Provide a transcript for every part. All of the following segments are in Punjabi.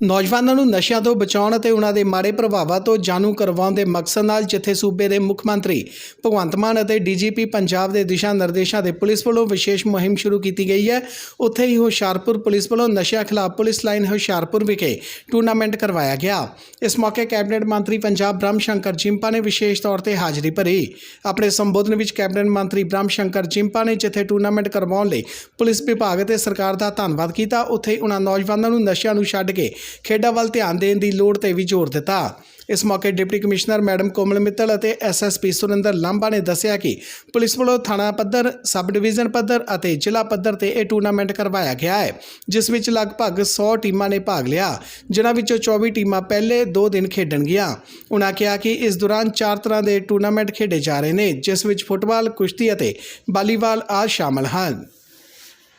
ਨੌਜਵਾਨਾਂ ਨੂੰ ਨਸ਼ਿਆਂ ਤੋਂ ਬਚਾਉਣ ਅਤੇ ਉਹਨਾਂ ਦੇ ਮਾੜੇ ਪ੍ਰਭਾਵਾਂ ਤੋਂ ਜਾਣੂ ਕਰਵਾਉਣ ਦੇ ਮਕਸਦ ਨਾਲ ਜਿੱਥੇ ਸੂਬੇ ਦੇ ਮੁੱਖ ਮੰਤਰੀ ਭਗਵੰਤ ਮਾਨ ਅਤੇ ਡੀਜੀਪੀ ਪੰਜਾਬ ਦੇ ਦਿਸ਼ਾ ਨਿਰਦੇਸ਼ਾਂ ਦੇ ਪੁਲਿਸ ਵੱਲੋਂ ਵਿਸ਼ੇਸ਼ ਮੁਹਿੰਮ ਸ਼ੁਰੂ ਕੀਤੀ ਗਈ ਹੈ। ਉੱਥੇ ਹੀ ਹੁਸ਼ਿਆਰਪੁਰ ਪੁਲਿਸ ਵੱਲੋਂ ਨਸ਼ਿਆਂ ਖਿਲਾਫ ਪੁਲਿਸ ਲਾਈਨ ਹੁਸ਼ਿਆਰਪੁਰ ਵਿਖੇ ਟੂਰਨਾਮੈਂਟ ਕਰਵਾਇਆ ਗਿਆ। ਇਸ ਮੌਕੇ ਕੈਬਨਿਟ ਮੰਤਰੀ ਪੰਜਾਬ ਬ੍ਰਹਮ ਸ਼ੰਕਰ ਜਿੰਪਾ ਨੇ ਵਿਸ਼ੇਸ਼ ਤੌਰ ਤੇ ਹਾਜ਼ਰੀ ਭਰੀ। ਆਪਣੇ ਸੰਬੋਧਨ ਵਿੱਚ ਕੈਬਨਿਟ ਮੰਤਰੀ ਬ੍ਰਹਮ ਸ਼ੰਕਰ ਜਿੰਪਾ ਨੇ ਜਿੱਥੇ ਟੂਰਨਾਮੈਂਟ ਕਰਵਾਉਣ ਲਈ ਪੁਲਿਸ ਵਿਭਾਗ ਅਤੇ ਸਰਕਾਰ ਦਾ ਧੰਨਵਾਦ ਕੀਤਾ, ਉੱਥੇ ਉਹਨਾਂ ਨੌਜਵਾਨਾਂ ਨੂੰ ਨਸ਼ਿਆਂ ਨੂੰ ਛੱਡ ਕੇ ਖੇਡਾਂ ਵੱਲ ਧਿਆਨ ਦੇਣ ਦੀ ਲੋੜ ਤੇ ਵੀ ਜ਼ੋਰ ਦਿੱਤਾ। ਇਸ ਮੌਕੇ deputy commissioner madam Komal Mittal ਅਤੇ ਐਸਐਸਪੀ ਸੁਰਿੰਦਰ ਲਾਂਬਾ ਨੇ ਦੱਸਿਆ ਕਿ ਪੁਲਿਸ ਵੱਲੋਂ ਥਾਣਾ ਪੱਧਰ, ਸਬ ਡਿਵੀਜ਼ਨ ਪੱਧਰ ਅਤੇ ਜ਼ਿਲ੍ਹਾ ਪੱਧਰ ਤੇ ਇਹ ਟੂਰਨਾਮੈਂਟ ਕਰਵਾਇਆ ਗਿਆ ਹੈ, ਜਿਸ ਵਿੱਚ ਲਗਭਗ 100 ਟੀਮਾਂ ਨੇ ਭਾਗ ਲਿਆ, ਜਿਨ੍ਹਾਂ ਵਿੱਚੋਂ 24 ਟੀਮਾਂ ਪਹਿਲੇ 2 ਦਿਨ ਖੇਡਣਗੀਆਂ ਉਨ੍ਹਾਂ ਕਿਹਾ ਕਿ ਇਸ ਦੌਰਾਨ ਚਾਰ ਤਰ੍ਹਾਂ ਦੇ ਟੂਰਨਾਮੈਂਟ ਖੇਡੇ ਜਾ ਰਹੇ ਨੇ, ਜਿਸ ਵਿੱਚ ਫੁੱਟਬਾਲ, ਕੁਸ਼ਤੀ ਅਤੇ ਵਾਲੀਬਾਲ ਆਦਿ ਸ਼ਾਮਲ ਹਨ।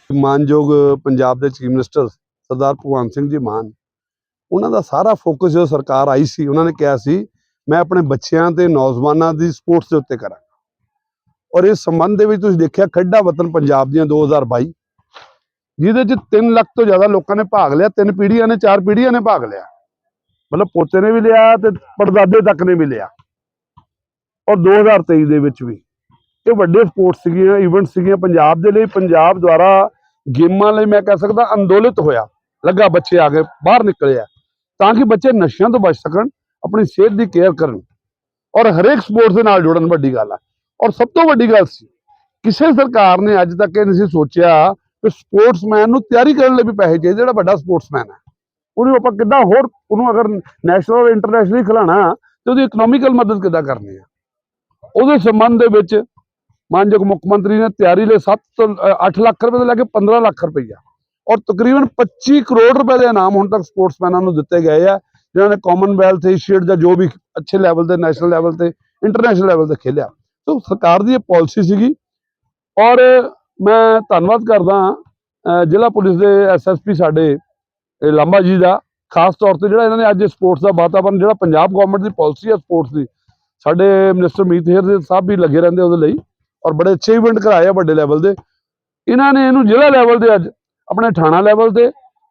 ਮਾਨਯੋਗ ਪੰਜਾਬ ਦੇ ਚੀਫ ਮਿਨਿਸਟਰ ਸਰਦਾਰ ਭਗਵੰਤ ਸਿੰਘ ਜੀ ਮਾਨ ਉਹਨਾਂ ਦਾ ਸਾਰਾ ਫੋਕਸ ਜਦੋਂ ਸਰਕਾਰ ਆਈ ਸੀ, ਉਹਨਾਂ ਨੇ ਕਿਹਾ ਸੀ, ਮੈਂ ਆਪਣੇ ਬੱਚਿਆਂ ਤੇ ਨੌਜਵਾਨਾਂ ਦੀ ਸਪੋਰਟਸ ਦੇ ਉੱਤੇ ਕਰਾਂਗਾ। ਔਰ ਇਸ ਸੰਬੰਧ ਦੇ ਵਿੱਚ ਤੁਸੀਂ ਦੇਖਿਆ ਖੱਡਾ ਵਤਨ ਪੰਜਾਬ ਦੀਆਂ 2022 ਜਿਹਦੇ 'ਚ 3 ਲੱਖ ਤੋਂ ਜ਼ਿਆਦਾ ਲੋਕਾਂ ਨੇ ਭਾਗ ਲਿਆ, ਤਿੰਨ ਪੀੜ੍ਹੀਆਂ ਨੇ, ਚਾਰ ਪੀੜ੍ਹੀਆਂ ਨੇ ਭਾਗ ਲਿਆ। ਮਤਲਬ ਪੋਤੇ ਨੇ ਵੀ ਲਿਆ ਤੇ ਪੜਦਾਦੇ ਤੱਕ ਨੇ ਵੀ ਲਿਆ। ਔਰ 2023 ਦੇ ਵਿੱਚ ਵੀ। ਇਹ ਵੱਡੇ ਸਪੋਰਟਸ ਸੀਗੀਆਂ ਇਵੈਂਟ ਸੀਗੀਆਂ ਪੰਜਾਬ ਦੇ ਲਈ। ਪੰਜਾਬ ਦੁਆਰਾ ਗੇਮਾਂ ਲਈ ਮੈਂ ਕਹਿ ਸਕਦਾ ਅੰਦੋਲਿਤ ਹੋਇਆ। ਲੱਗਾ ਬੱਚੇ ਆ ਕੇ ਬਾਹਰ ਨਿਕਲਿਆ। ਤਾਂ ਕਿ ਬੱਚੇ ਨਸ਼ਿਆਂ ਤੋਂ ਬਚ ਸਕਣ, ਆਪਣੀ ਸਿਹਤ ਦੀ ਕੇਅਰ ਕਰਨ ਔਰ ਹਰੇਕ ਸਪੋਰਟਸ ਦੇ ਨਾਲ ਜੁੜਨ ਵੱਡੀ ਗੱਲ ਆ। ਔਰ ਸਭ ਤੋਂ ਵੱਡੀ ਗੱਲ ਸੀ, ਕਿਸੇ ਸਰਕਾਰ ਨੇ ਅੱਜ ਤੱਕ ਇਹ ਨਹੀਂ ਸੀ ਸੋਚਿਆ ਕਿ ਸਪੋਰਟਸਮੈਨ ਨੂੰ ਤਿਆਰੀ ਕਰਨ ਲਈ ਵੀ ਪੈਸੇ ਚਾਹੀਦੇ, ਜਿਹੜਾ ਵੱਡਾ ਸਪੋਰਟਸਮੈਨ ਹੈ। ਉਹਨੂੰ ਆਪਾਂ ਕਿੱਦਾਂ ਹੋਰ ਉਹਨੂੰ ਅਗਰ ਨੈਸ਼ਨਲ ਔਰ ਇੰਟਰਨੈਸ਼ਨਲੀ ਖਿਲਾਣਾ ਤੇ ਉਹਦੀ ਇਕਨੋਮਿਕਲ ਮਦਦ ਕਿੱਦਾਂ ਕਰਨੀ ਆ? ਉਹਦੇ ਸੰਬੰਧ ਦੇ ਵਿੱਚ ਮਾਨਯੋਗ ਮੁੱਖ ਮੰਤਰੀ ਨੇ ਤਿਆਰੀ ਲਈ 7 ਤੋਂ 8 ਲੱਖ ਰੁਪਏ ਤੋਂ ਲੈ ਕੇ 15 ਲੱਖ ਰੁਪਈਆ ਔਰ ਤਕਰੀਬਨ 25 ਕਰੋੜ ਰੁਪਏ ਦੇ ਇਨਾਮ ਹੁਣ ਤੱਕ ਸਪੋਰਟਸਮੈਨਾਂ ਨੂੰ ਦਿੱਤੇ ਗਏ ਆ, ਜਿਨ੍ਹਾਂ ਨੇ ਕਾਮਨਵੈਲਥ ਏਸ਼ੀਅਡ ਜਾਂ ਜੋ ਵੀ ਅੱਛੇ ਲੈਵਲ ਤੇ ਨੈਸ਼ਨਲ ਲੈਵਲ ਤੇ ਇੰਟਰਨੈਸ਼ਨਲ ਲੈਵਲ ਤੇ ਖੇਲਿਆ। ਸੋ ਸਰਕਾਰ ਦੀ ਇਹ ਪਾਲਿਸੀ ਸੀਗੀ। ਔਰ ਮੈਂ ਧੰਨਵਾਦ ਕਰਦਾ ਜ਼ਿਲ੍ਹਾ ਪੁਲਿਸ ਦੇ ਐਸਐਸਪੀ ਸਾਡੇ ਲਾਂਬਾ ਜੀ ਦਾ, ਖਾਸ ਤੌਰ ਤੇ ਜਿਹੜਾ ਇਹਨਾਂ ਨੇ ਅੱਜ ਸਪੋਰਟਸ ਦਾ ਵਾਤਾਵਰਨ, ਜਿਹੜਾ ਪੰਜਾਬ ਗਵਰਨਮੈਂਟ ਦੀ ਪਾਲਿਸੀ ਹੈ ਸਪੋਰਟਸ ਦੀ, ਸਾਡੇ ਮਿਨਿਸਟਰ ਮੀਤ ਹੇਰ ਦੇ ਸਾਹਿਬ ਵੀ ਲੱਗੇ ਰਹਿੰਦੇ ਉਹਦੇ ਲਈ, ਔਰ ਬੜੇ ਅੱਛੇ ਇਵੈਂਟ ਕਰਾਏ ਆ ਵੱਡੇ ਲੈਵਲ ਦੇ। ਇਹਨਾਂ ਨੇ ਇਹਨੂੰ ਜ਼ਿਲ੍ਹਾ ਲੈਵਲ ਤੇ ਅੱਜ ਆਪਣੇ ਥਾਣਾ ਲੈਵਲ ਤੇ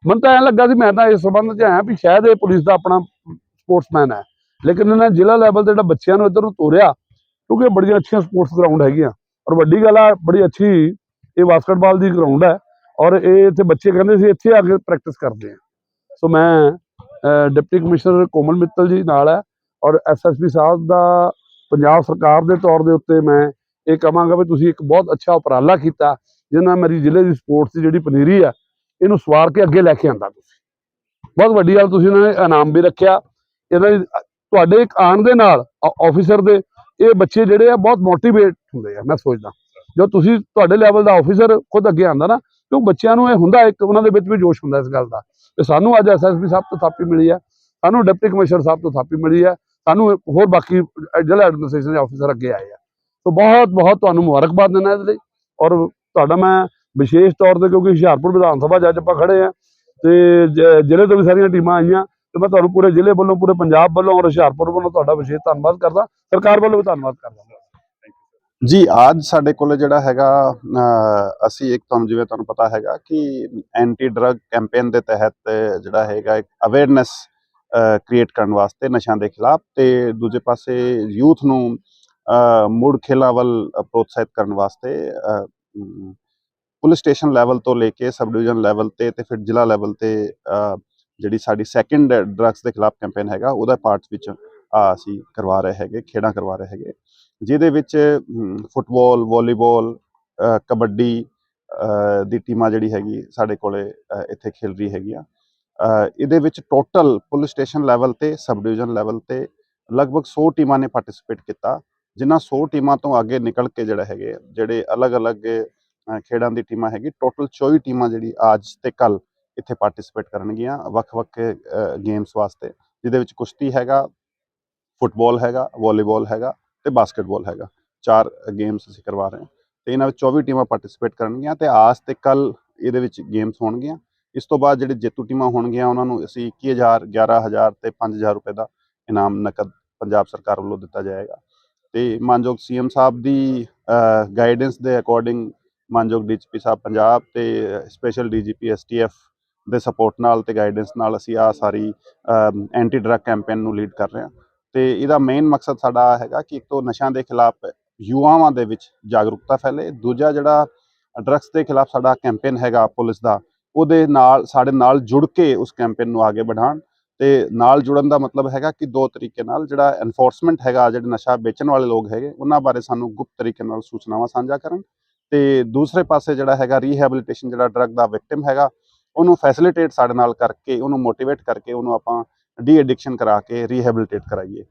ਮੈਨੂੰ ਤਾਂ ਐਂ ਲੱਗਾ ਸੀ, ਮੈਂ ਤਾਂ ਇਸ ਸੰਬੰਧ 'ਚ ਆਇਆ ਵੀ ਸ਼ਾਇਦ ਇਹ ਪੁਲਿਸ ਦਾ ਆਪਣਾ ਸਪੋਰਟਸਮੈਨ ਹੈ। ਲੇਕਿਨ ਇਹਨਾਂ ਜ਼ਿਲ੍ਹਾ ਲੈਵਲ ਤੇ ਜਿਹੜਾ ਬੱਚਿਆਂ ਨੂੰ ਇੱਧਰ ਨੂੰ ਤੋਰਿਆ, ਕਿਉਂਕਿ ਬੜੀਆਂ ਅੱਛੀਆਂ ਸਪੋਰਟਸ ਗਰਾਊਂਡ ਹੈਗੀਆਂ। ਔਰ ਵੱਡੀ ਗੱਲ ਆ, ਬੜੀ ਅੱਛੀ ਇਹ ਬਾਸਕਟਬਾਲ ਦੀ ਗਰਾਊਂਡ ਹੈ। ਔਰ ਇਹ ਇੱਥੇ ਬੱਚੇ ਕਹਿੰਦੇ ਸੀ, ਇੱਥੇ ਆ ਕੇ ਪ੍ਰੈਕਟਿਸ ਕਰਦੇ ਆ। ਸੋ ਮੈਂ ਡਿਪਟੀ ਕਮਿਸ਼ਨਰ ਕੋਮਲ ਮਿੱਤਲ ਜੀ ਨਾਲ ਹੈ ਔਰ ਐਸਐਸਪੀ ਸਾਹਿਬ ਦਾ ਪੰਜਾਬ ਸਰਕਾਰ ਦੇ ਤੌਰ ਦੇ ਉੱਤੇ ਮੈਂ ਇਹ ਕਹਾਂਗਾ ਵੀ ਤੁਸੀਂ ਇੱਕ ਬਹੁਤ ਅੱਛਾ ਉਪਰਾਲਾ ਕੀਤਾ। ਜਿਹਨਾਂ ਮੇਰੀ ਜ਼ਿਲ੍ਹੇ ਦੀ ਸਪੋਰਟਸ ਦੀ ਜਿਹੜੀ ਪਨੀਰੀ ਆ, ਇਹਨੂੰ ਸਵਾਰ ਕੇ ਅੱਗੇ ਲੈ ਕੇ ਆਂਦਾ ਤੁਸੀਂ। ਬਹੁਤ ਵੱਡੀ ਗੱਲ ਤੁਸੀਂ ਇਹਨਾਂ ਨੇ ਇਨਾਮ ਵੀ ਰੱਖਿਆ। ਇਹਦਾ ਤੁਹਾਡੇ ਇੱਕ ਆਉਣ ਦੇ ਨਾਲ ਆਫੀਸਰ ਦੇ, ਇਹ ਬੱਚੇ ਜਿਹੜੇ ਆ ਬਹੁਤ ਮੋਟੀਵੇਟ ਹੁੰਦੇ ਆ, ਮੈਂ ਸੋਚਦਾ। ਜੋ ਤੁਸੀਂ ਤੁਹਾਡੇ ਲੈਵਲ ਦਾ ਆਫੀਸਰ ਖੁਦ ਅੱਗੇ ਆਂਦਾ ਨਾ, ਕਿਉਂ ਬੱਚਿਆਂ ਨੂੰ ਇਹ ਹੁੰਦਾ ਇੱਕ, ਉਹਨਾਂ ਦੇ ਵਿੱਚ ਵੀ ਜੋਸ਼ ਹੁੰਦਾ ਇਸ ਗੱਲ ਦਾ। ਤੇ ਸਾਨੂੰ ਅੱਜ ਐਸਐਸਪੀ ਸਾਹਿਬ ਤੋਂ ਥਾਪੀ ਮਿਲੀ ਹੈ ਸਾਨੂੰ ਡਿਪਟੀ ਕਮਿਸ਼ਨਰ ਸਾਹਿਬ ਤੋਂ ਥਾਪੀ ਮਿਲੀ ਹੈ ਸਾਨੂੰ ਹੋਰ ਬਾਕੀ ਜ਼ਿਲ੍ਹਾ ਐਡਮਿਨਿਸਟ੍ਰੇਸ਼ਨ ਦੇ ਆਫੀਸਰ ਅੱਗੇ ਆਏ ਆ। ਸੋ ਬਹੁਤ ਬਹੁਤ ਤੁਹਾਨੂੰ ਮੁਬਾਰਕਬਾਦ ਦਿੰਦਾ ਇਹਦੇ ਲਈ ਔਰ ਤੁਹਾਡਾ ਮੈਂ ਵਿਸ਼ੇਸ਼ ਤੌਰ ਤੇ ਕਿਉਂਕਿ ਹੁਸ਼ਿਆਰਪੁਰ ਵਿਧਾਨ ਸਭਾ 'ਚ ਅੱਜ ਆਪਾਂ ਖੜੇ ਆ ਤੇ ਜ਼ਿਲ੍ਹੇ ਤੋਂ ਵੀ ਸਾਰੀਆਂ ਟੀਮਾਂ ਆਈਆਂ ਤੇ ਮੈਂ ਤੁਹਾਨੂੰ ਪੂਰੇ ਜ਼ਿਲ੍ਹੇ ਵੱਲੋਂ ਪੂਰੇ ਪੰਜਾਬ ਵੱਲੋਂ ਔਰ ਹੁਸ਼ਿਆਰਪੁਰ ਵੱਲੋਂ ਤੁਹਾਡਾ ਵਿਸ਼ੇਸ਼ ਧੰਨਵਾਦ ਕਰਦਾ ਸਰਕਾਰ ਵੱਲੋਂ ਵੀ ਧੰਨਵਾਦ ਕਰਦਾ। ਜੀ ਅੱਜ ਸਾਡੇ ਕੋਲ ਜਿਹੜਾ ਹੈਗਾ ਅਸੀਂ ਇੱਕ ਤੁਹਾਨੂੰ ਜਿਵੇਂ ਤੁਹਾਨੂੰ ਪਤਾ ਹੈਗਾ ਕਿ ਐਂਟੀ ਡਰੱਗ ਕੈਂਪੇਨ ਦੇ ਤਹਿਤ ਜਿਹੜਾ ਹੈਗਾ ਇੱਕ ਅਵੇਅਰਨੈਸ ਕ੍ਰੀਏਟ ਕਰਨ ਵਾਸਤੇ ਨਸ਼ਿਆਂ ਦੇ ਖਿਲਾਫ ਤੇ ਦੂਜੇ ਪਾਸੇ ਯੂਥ ਨੂੰ ਅਹ, ਮੁੜ ਖੇਲਾਂ ਵੱਲ ਪ੍ਰੋਤਸਾਹਿਤ ਕਰਨ ਵਾਸਤੇ ਪੁਲਿਸ ਸਟੇਸ਼ਨ ਲੈਵਲ ਤੋਂ ਲੈ ਕੇ ਸਬ ਡਿਵੀਜ਼ਨ ਲੈਵਲ ਤੇ ਤੇ ਫਿਰ ਜ਼ਿਲ੍ਹਾ ਲੈਵਲ ਤੇ ਜਿਹੜੀ ਸਾਡੀ ਸੈਕੰਡ ਡਰੱਗਸ ਦੇ ਖਿਲਾਫ ਕੈਂਪੇਨ ਹੈਗਾ ਉਹਦਾ ਪਾਰਟ ਵਿੱਚ ਅਸੀਂ ਕਰਵਾ ਰਹੇ ਹੈਗੇ ਖੇਡਾਂ ਕਰਵਾ ਰਹੇ ਹੈਗੇ। ਜਿਹਦੇ ਵਿੱਚ ਅਮ, ਫੁੱਟਬਾਲ ਵਾਲੀਬਾਲ ਕਬੱਡੀ ਦੀ ਟੀਮਾਂ ਜਿਹੜੀ ਹੈਗੀ ਸਾਡੇ ਕੋਲੇ ਇੱਥੇ ਖੇਲ ਰਹੀ ਹੈਗੀਆਂ। ਇਹਦੇ ਵਿੱਚ ਟੋਟਲ ਪੁਲਿਸ ਸਟੇਸ਼ਨ ਲੈਵਲ ਤੇ ਸਬ ਡਿਵੀਜ਼ਨ ਲੈਵਲ ਤੇ ਲਗਭਗ 100 ਟੀਮਾਂ ਨੇ ਪਾਰਟਿਸਿਪੇਟ ਕੀਤਾ। ਜਿਨ੍ਹਾਂ 100 ਟੀਮਾਂ ਤੋਂ ਅੱਗੇ ਨਿਕਲ ਕੇ ਜਿਹੜਾ ਹੈਗੇ ਜਿਹੜੇ ਅਲੱਗ-ਅਲੱਗ ਖੇਡਾਂ ਦੀ ਟੀਮਾਂ ਹੈਗੀ ਟੋਟਲ 24 ਟੀਮਾਂ ਜਿਹੜੀ ਅੱਜ ਤੇ ਕੱਲ ਇੱਥੇ ਪਾਰਟਿਸਿਪੇਟ ਕਰਨਗੀਆਂ ਵੱਖ-ਵੱਖ ਗੇਮਸ ਵਾਸਤੇ, ਜਿਹਦੇ ਵਿੱਚ ਕੁਸ਼ਤੀ ਹੈਗਾ ਫੁੱਟਬਾਲ ਹੈਗਾ ਵਾਲੀਬਾਲ ਹੈਗਾ ਤੇ ਬਾਸਕਟਬਾਲ ਹੈਗਾ। ਚਾਰ ਗੇਮਸ ਅਸੀਂ ਕਰਵਾ ਰਹੇ ਹਾਂ। ਤੇ ਇਹਨਾਂ ਵਿੱਚ 24 ਟੀਮਾਂ ਪਾਰਟਿਸਿਪੇਟ ਕਰਨਗੀਆਂ ਤੇ ਆਜ ਤੇ ਕੱਲ ਇਹਦੇ ਵਿੱਚ ਗੇਮਸ ਹੋਣਗੀਆਂ। ਇਸ ਤੋਂ ਬਾਅਦ ਜਿਹੜੇ ਜੇਤੂ ਟੀਮਾਂ ਹੋਣਗੀਆਂ, ਉਹਨਾਂ ਨੂੰ ਅਸੀਂ 21000 11000 ਤੇ 5000 ਰੁਪਏ ਦਾ ਇਨਾਮ ਨਕਦ ਪੰਜਾਬ ਸਰਕਾਰ ਵੱਲੋਂ ਦਿੱਤਾ ਜਾਏਗਾ। ਤੇ ਮਾਨਯੋਗ ਸੀਐਮ ਸਾਹਿਬ ਦੀ ਗਾਈਡੈਂਸ ਦੇ ਅਕੋਰਡਿੰਗ ਮਾਨਯੋਗ ਡੀਜੀਪੀ ਸਾਹਿਬ ਪੰਜਾਬ ਤੇ ਸਪੈਸ਼ਲ ਡੀਜੀਪੀ ਐਸਟੀਐਫ ਦੇ ਸਪੋਰਟ ਨਾਲ ਤੇ ਗਾਈਡੈਂਸ ਨਾਲ ਅਸੀਂ ਆ ਸਾਰੀ ਐਂਟੀ ਡਰੱਗ ਕੈਂਪੇਨ ਨੂੰ ਲੀਡ ਕਰ ਰਹੇ ਹਾਂ। ਤੇ ਇਹਦਾ ਮੇਨ ਮਕਸਦ ਸਾਡਾ ਹੈਗਾ ਕਿ ਇੱਕ ਤੋਂ ਨਸ਼ਿਆਂ ਦੇ ਖਿਲਾਫ ਯੁਵਾਵਾਂ ਦੇ ਵਿੱਚ ਜਾਗਰੂਕਤਾ ਫੈਲੇ। ਦੂਜਾ ਜਿਹੜਾ ਡਰੱਗਸ ਦੇ ਖਿਲਾਫ ਸਾਡਾ ਕੈਂਪੇਨ ਹੈਗਾ ਪੁਲਿਸ ਦਾ, ਉਹਦੇ ਨਾਲ, ਸਾਡੇ ਨਾਲ ਜੁੜ ਕੇ ਉਸ ਕੈਂਪੇਨ ਨੂੰ ਅੱਗੇ ਵਧਾਉਣ। ਤੇ ਨਾਲ ਜੁੜਨ ਦਾ ਮਤਲਬ ਹੈਗਾ ਕਿ ਦੋ ਤਰੀਕੇ ਨਾਲ ਜਿਹੜਾ ਐਨਫੋਰਸਮੈਂਟ ਹੈਗਾ ਜਿਹੜੇ ਨਸ਼ਾ ਵੇਚਣ ਵਾਲੇ ਲੋਕ ਹੈਗੇ, ਉਹਨਾਂ ਬਾਰੇ ਸਾਨੂੰ ਗੁਪਤ ਤਰੀਕੇ ਨਾਲ ਸੂਚਨਾਵਾਂ ਸਾਂਝਾ ਕਰਨ ਤੇ ਦੂਸਰੇ ਪਾਸੇ ਜਿਹੜਾ ਹੈਗਾ ਰੀਹੈਬਿਲਿਟੇਸ਼ਨ ਜਿਹੜਾ ਡਰੱਗ ਦਾ ਵਿਕਟਿਮ ਹੈਗਾ, ਉਹਨੂੰ ਫੈਸਿਲਿਟੇਟ ਸਾਡੇ ਨਾਲ ਕਰਕੇ, ਉਹਨੂੰ ਮੋਟੀਵੇਟ ਕਰਕੇ, ਉਹਨੂੰ ਆਪਾਂ ਡੀ ਐਡਿਕਸ਼ਨ ਕਰਾ ਕੇ ਰੀਹੈਬਿਲਿਟੇਟ ਕਰਾਈਏ।